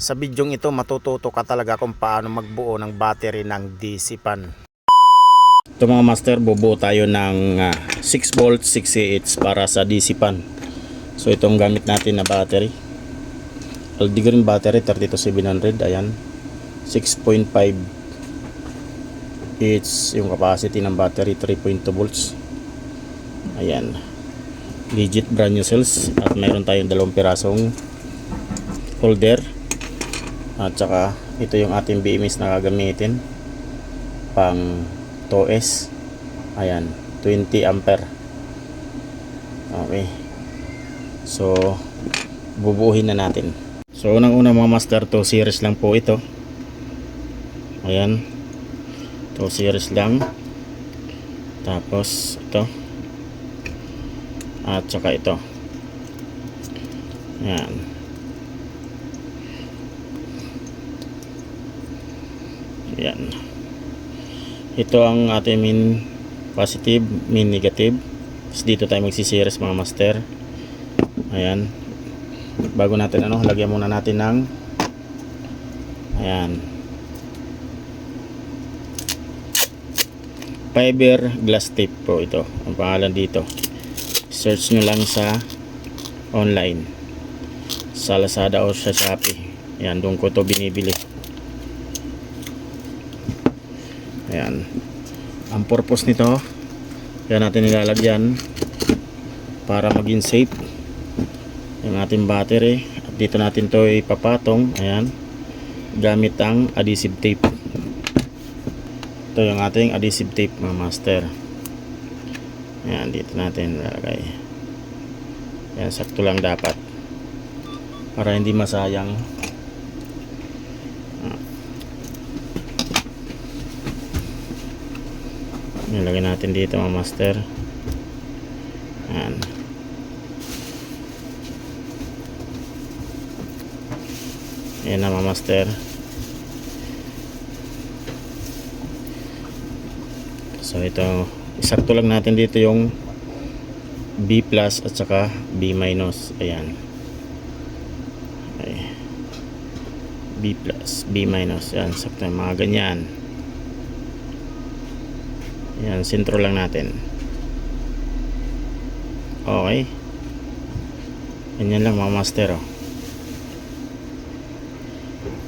Sa bidyong ito matututo ka talaga kung paano magbuo ng battery ng DC pan. Ito mga master, bubuo tayo ng ah, 6 volt 6 Ah para sa DC pan. So itong gamit natin na battery. Aldegreen battery 32700, ayan. 6.5 it's yung capacity ng battery 3.2 volts. Ayan. Legit brand new cells at mayroon tayong dalawang pirasong holder at saka ito yung ating BMS na gagamitin. Pang 2S ayan 20 ampere. Okay. So bubuuhin na natin. So unang una mga master 2 series lang po ito. Ayan. 2 series lang. Tapos ito. At saka ito. Ayan Yan. Ito ang ating min positive, min negative. Tapos dito tayo magsisiris mga master. Ayan. Bago natin ano, lagyan muna natin ng Ayan. Fiber glass tape po ito. Ang pangalan dito. Search nyo lang sa online. Sa Lazada o sa Shopee. Ayan, doon ko to binibili. Ayan. Ang purpose nito, kaya natin nilalagyan para maging safe yung ating battery. At dito natin to ipapatong. Ayan. Gamit ang adhesive tape. Ito yung ating adhesive tape mga master. Ayan, dito natin lalagay. Ayan, sakto lang dapat. Para hindi masayang nilagay natin dito mga master. Yan yan na mga master. So ito isakto lang natin dito yung B plus at saka B minus. Ayan. Okay. B plus B minus. Yan sakto mga ganyan yan, sentro lang natin. Okay. Ganyan lang mga master. Oh.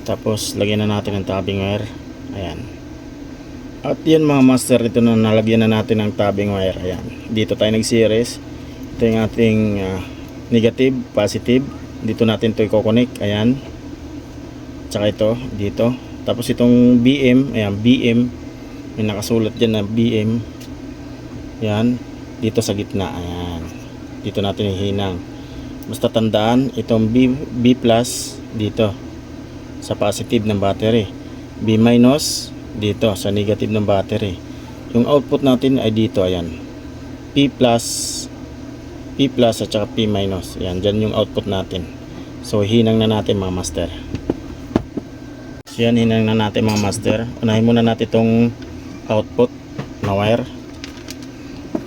Tapos, lagyan na natin ng tabbing wire. Ayan. At yan mga master, ito na nalagyan na natin ng tabbing wire. Ayan. Dito tayo nag-series. Ito yung ating ah, negative, positive. Dito natin ito i-connect. Ayan. Tsaka ito, dito. Tapos itong BM, ayan, BM may nakasulat dyan na BM yan. Dito sa gitna. Ayan. Dito natin hihinang. Basta tandaan itong B, B plus dito. Sa positive ng battery. B minus dito. Sa negative ng battery. Yung output natin ay dito. Ayan. P plus P plus at saka P minus. Ayan. Dyan yung output natin. So hinang na natin mga master. So yan hinang na natin mga master. Unahin muna natin itong output na wire.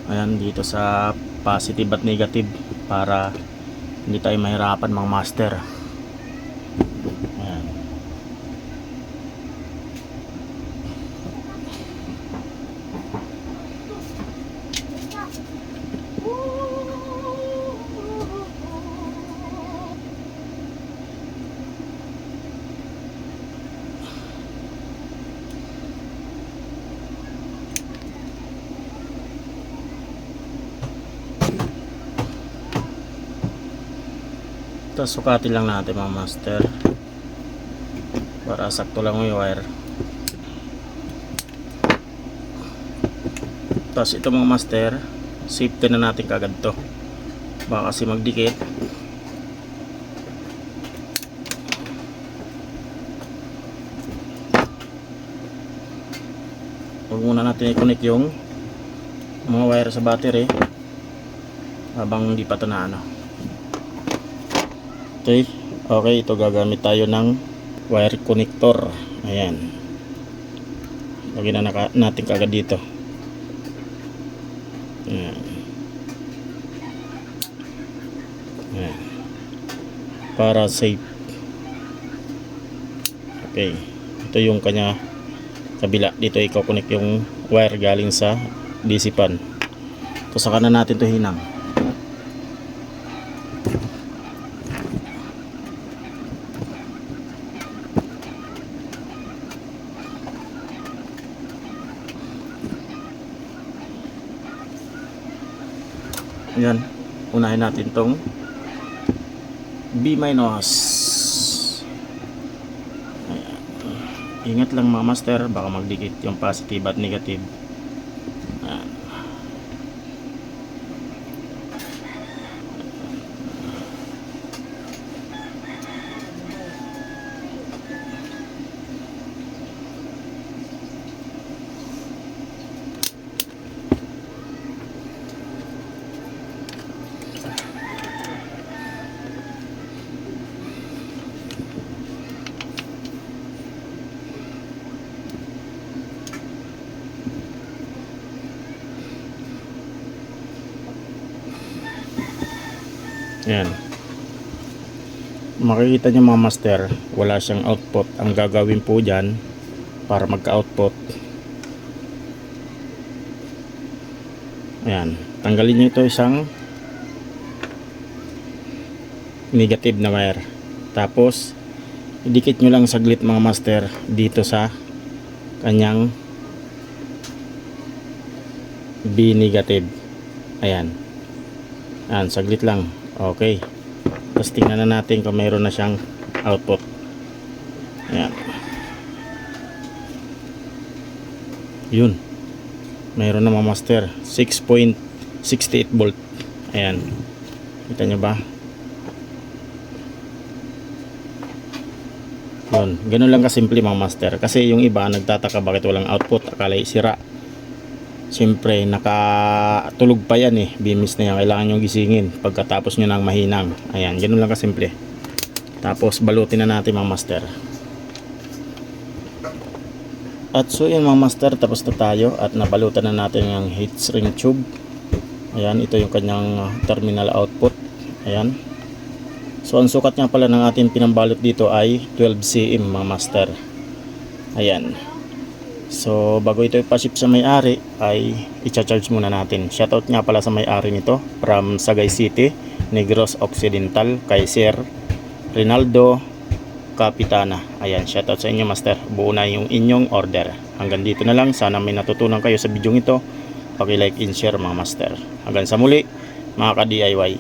Ayan dito sa positive at negative para hindi tayo mahirapan mga master ayan Tapos sukatin lang natin mga master para sakto lang yung wire. Tapos ito mga master, safety na natin kagad to. Baka kasi magdikit. Huwag muna natin i-connect yung mga wire sa battery habang hindi pa ito na ano. Okay, okay, ito gagamit tayo ng wire connector. Ayan. Lagyan na naka, natin kagad dito. Ayan. Ayan. Para safe. Okay. Ito yung kanya kabila. Dito i-connect yung wire galing sa DC pan. Ito sa kanan natin to hinang. Yan. Unahin natin tong B minus. Ayan. Ingat lang mga master, baka magdikit yung positive at negative. Yan. Makikita nyo mga master, wala siyang output. Ang gagawin po dyan, para magka-output. Ayan. Tanggalin nyo ito isang negative na wire. Tapos, idikit nyo lang saglit mga master dito sa kanyang B negative. Ayan. Ayan, saglit lang. Okay. Tapos tingnan na natin kung mayroon na siyang output. Ayan. Yun. Mayroon na mga master. 6.68 volt. Ayan. Kita nyo ba? Yun. Ganun lang kasimple mga master. Kasi yung iba nagtataka bakit walang output. Akala sira. Siyempre, nakatulog pa yan eh. Bimis na yan. Kailangan nyo gisingin pagkatapos nyo ng mahinang. Ayan, ganun lang kasimple. Tapos, balutin na natin mga master. At so yun mga master, tapos na tayo at nabalutan na natin yung heat shrink tube. Ayan, ito yung kanyang uh, terminal output. Ayan. So, ang sukat nga pala ng ating pinambalot dito ay 12 cm mga master. Ayan. So, bago ito ipaship sa may-ari, ay i-charge muna natin. Shoutout nga pala sa may-ari nito from Sagay City, Negros Occidental, kay Sir Rinaldo Capitana. Ayan, shoutout sa inyo, Master. Buo na yung inyong order. Hanggang dito na lang. Sana may natutunan kayo sa video ito. Paki-like and share, mga Master. Hanggang sa muli, mga ka-DIY.